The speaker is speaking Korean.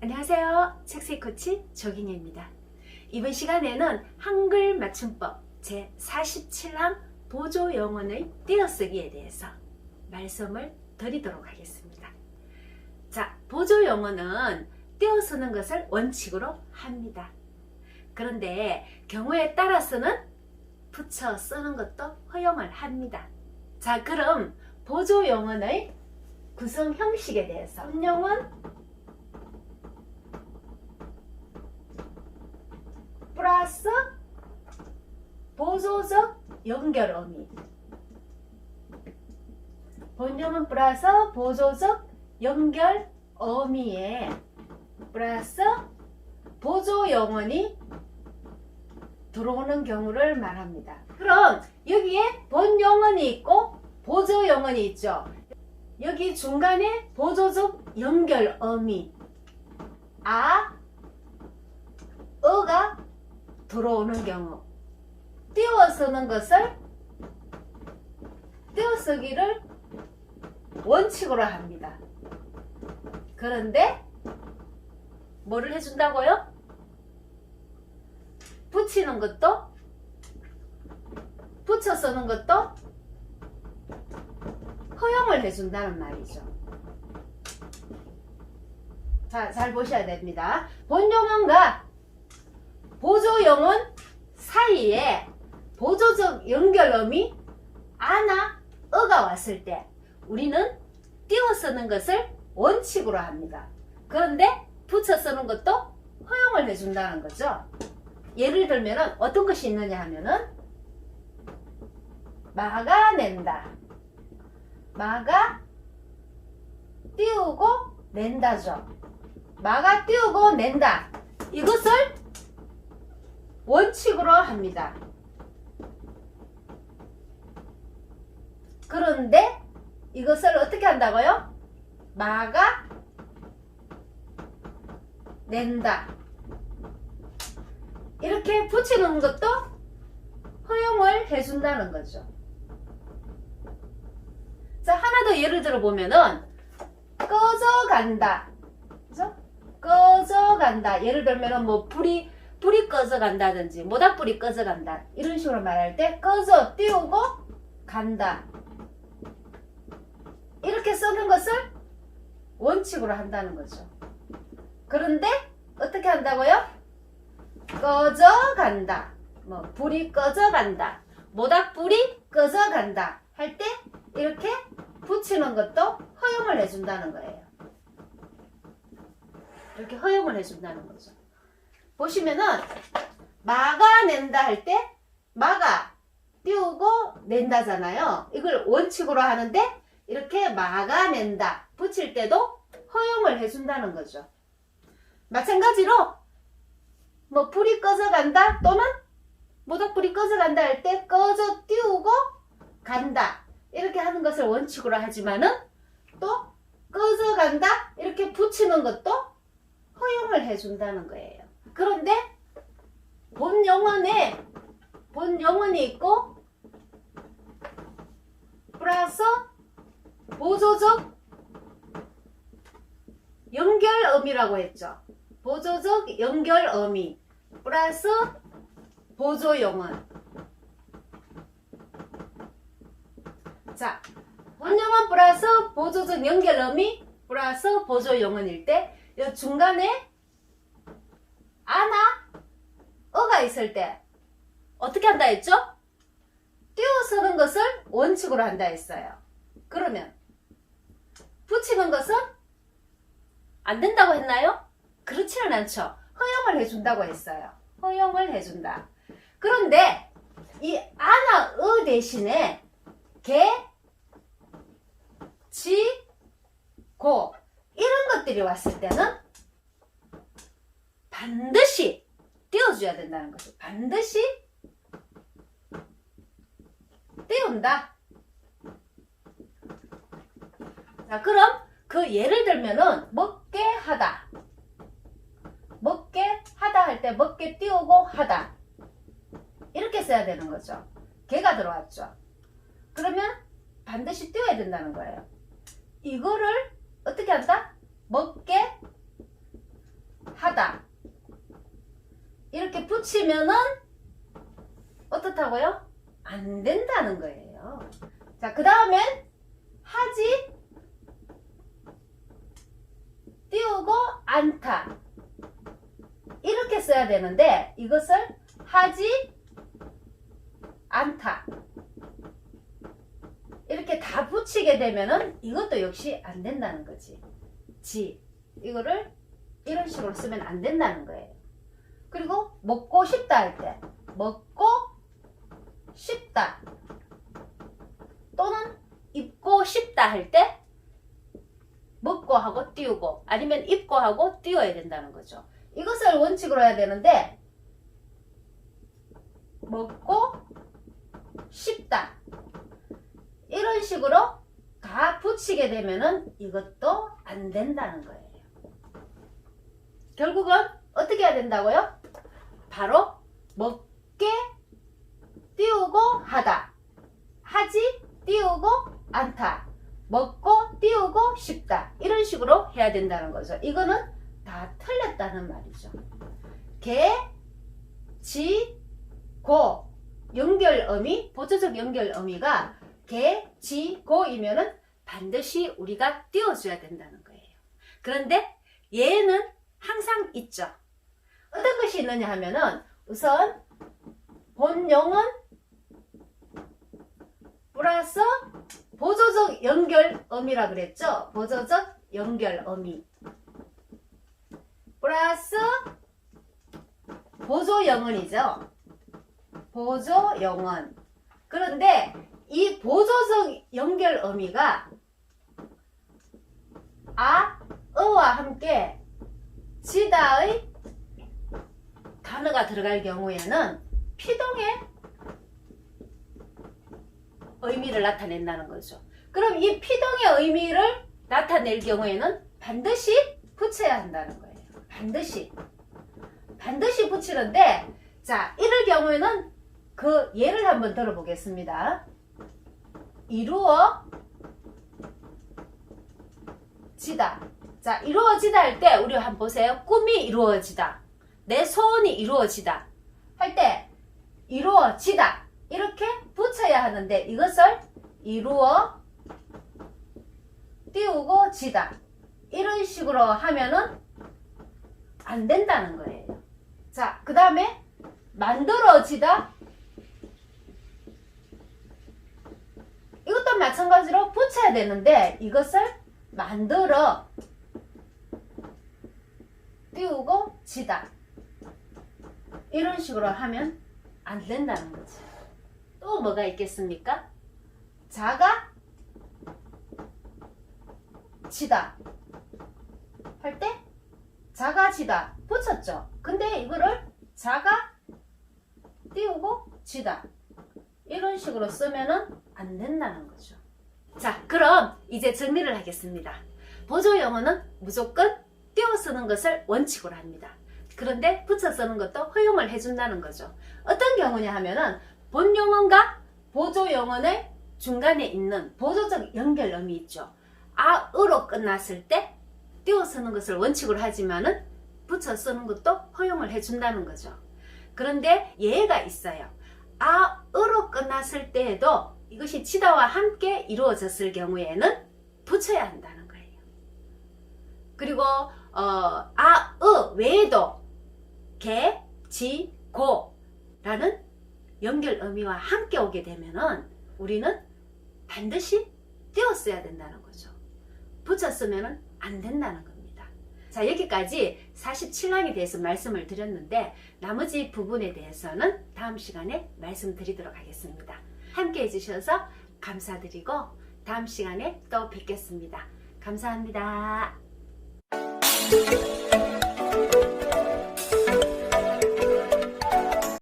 안녕하세요. 책세 코치 조గిం혜입니다. 이번 시간에는 한글 맞춤법 제 47항 보조 영혼의 띄어쓰기에 대해서 말씀을 드리도록 하겠습니다. 자, 보조 영혼은 띄어 쓰는 것을 원칙으로 합니다. 그런데 경우에 따라서는 붙여 쓰는 것도 허용을 합니다. 자, 그럼 보조 영혼의 구성 형식에 대해서. 본영은? 플러스 보조적 연결 의미. 본명은 플러스 보조적 연결 의미에 플러스 보조 영혼이 들어오는 경우를 말합니다. 그럼 여기에 본 영혼이 있고 보조 영혼이 있죠. 여기 중간에 보조적 연결 의미 아, 어가 들어오는 경우 띄워 쓰는 것을 띄워 쓰기를 원칙으로 합니다. 그런데 뭐를 해준다고요? 붙이는 것도 붙여 쓰는 것도 해준다는 말이죠. 자, 잘 보셔야 됩니다. 본용어과 보조용은 사이에 보조적 연결음이 아나 어가 왔을 때 우리는 띄워 쓰는 것을 원칙으로 합니다. 그런데 붙여 쓰는 것도 허용을 해준다는 거죠. 예를 들면 어떤 것이 있느냐 하면은 막아낸다. 막아 띄우고 낸다죠. 막아 띄우고 낸다. 이것을 원칙으로 합니다. 그런데 이것을 어떻게 한다고요? 막아 낸다. 이렇게 붙이는 것도 허용을 해준다는 거죠. 자, 하나 더 예를 들어 보면은 꺼져간다. 그죠? 꺼져간다. 예를 들면은 뭐 불이 불이 꺼져간다든지 모닥불이 꺼져간다. 이런 식으로 말할 때 꺼져 띄우고 간다. 이렇게 쓰는 것을 원칙으로 한다는 거죠. 그런데 어떻게 한다고요? 꺼져간다. 뭐 불이 꺼져간다. 모닥불이 꺼져간다. 할 때 이렇게 붙 이는 것도 허용을 해준다는 거예요. 이렇게 허용을 해준다는 거죠. 보시면은 막아낸다 할 때 막아 띄우고 낸다잖아요. 이걸 원칙으로 하는데 이렇게 막아낸다 붙일 때도 허용을 해준다는 거죠. 마찬가지로 뭐 불이 꺼져간다 또는 모닥불이 꺼져간다 할 때 꺼져 띄우고 간다 이렇게 하는 것을 원칙으로 하지만은 또 꺼져간다 이렇게 붙이는 것도 허용을 해준다는 거예요. 그런데 본 영혼에 본 영혼이 있고 플러스 보조적 연결음이라고 했죠. 보조적 연결음이 플러스 보조영혼. 자, 본영혼 플러스 보조적 연결음이 플러스 보조영혼일 때 이 중간에 아나 어가 있을 때 어떻게 한다 했죠? 띄워 쓰는 것을 원칙으로 한다 했어요. 그러면 붙이는 것은 안 된다고 했나요? 그렇지는 않죠. 허용을 해준다고 했어요. 허용을 해준다. 그런데 이 아나 어 대신에 개, 지, 고 이런 것들이 왔을 때는 반드시 띄워줘야 된다는 거죠. 반드시 띄운다. 자, 그럼 그 예를 들면은 먹게 하다. 먹게 하다 할 때 먹게 띄우고 하다. 이렇게 써야 되는 거죠. 개가 들어왔죠. 그러면 반드시 띄워야 된다는 거예요. 이거를 어떻게 한다? 먹게 하다. 이렇게 붙이면은 어떻다고요? 안 된다는 거예요. 자, 그 다음엔 하지 띄우고 않다. 이렇게 써야 되는데 이것을 하지 않다. 이렇게 다 붙이게 되면은 이것도 역시 안 된다는 거지. 지. 이거를 이런 식으로 쓰면 안 된다는 거예요. 그리고 먹고 싶다 할 때 먹고 싶다 또는 입고 싶다 할 때 먹고 하고 띄우고 아니면 입고 하고 띄워야 된다는 거죠. 이것을 원칙으로 해야 되는데 먹고 싶다 이런 식으로 다 붙이게 되면은 이것도 안 된다는 거예요. 결국은 어떻게 해야 된다고요? 바로 먹게 띄우고 하다 하지 띄우고 않다 먹고 띄우고 싶다 이런 식으로 해야 된다는 거죠. 이거는 다 틀렸다는 말이죠. 개, 지, 고 연결어미 보조적 연결어미가 개, 지, 고이면은 반드시 우리가 띄워줘야 된다는 거예요. 그런데 얘는 항상 있죠. 어떤 것이 있느냐 하면은 우선 본용은 플러스 보조적 연결어미라 그랬죠. 보조적 연결어미 플러스 보조영언이죠. 보조영언. 그런데 이 보조적 연결어미가 아, 어와 함께 지다의 단어가 들어갈 경우에는 피동의 의미를 나타낸다는 거죠. 그럼 이 피동의 의미를 나타낼 경우에는 반드시 붙여야 한다는 거예요. 반드시. 반드시 붙이는데, 자, 이럴 경우에는 그 예를 한번 들어보겠습니다. 이루어 지다. 자, 이루어지다 할 때 우리 한번 보세요. 꿈이 이루어지다. 내 소원이 이루어지다. 할 때 이루어지다. 이렇게 붙여야 하는데 이것을 이루어 띄우고 지다. 이런 식으로 하면은 안 된다는 거예요. 자, 그 다음에 만들어지다. 이것도 마찬가지로 붙여야 되는데 이것을 만들어 띄우고 지다. 이런 식으로 하면 안 된다는 거지. 또 뭐가 있겠습니까? 자가 지다 할 때 자가 지다 붙였죠. 근데 이거를 자가 띄우고 지다 이런 식으로 쓰면은 안 된다는 거죠. 자, 그럼 이제 정리를 하겠습니다. 보조 영어는 무조건 띄워 쓰는 것을 원칙으로 합니다. 그런데 붙여 쓰는 것도 허용을 해준다는 거죠. 어떤 경우냐 하면은 본 영어과 보조 영어의 중간에 있는 보조적 연결음이 있죠. 아으로 끝났을 때 띄워 쓰는 것을 원칙으로 하지만은 붙여 쓰는 것도 허용을 해준다는 거죠. 그런데 예가 있어요. 아으로 끝났을 때에도 이것이 치다와 함께 이루어졌을 경우에는 붙여야 한다는 거예요. 그리고 어, 아, 으 외에도 개, 지, 고라는 연결 의미와 함께 오게 되면은 우리는 반드시 띄웠어야 된다는 거죠. 붙였으면은 안 된다는 겁니다. 자, 여기까지 47항에 대해서 말씀을 드렸는데 나머지 부분에 대해서는 다음 시간에 말씀드리도록 하겠습니다. 함께 해주셔서 감사드리고 다음 시간에 또 뵙겠습니다. 감사합니다.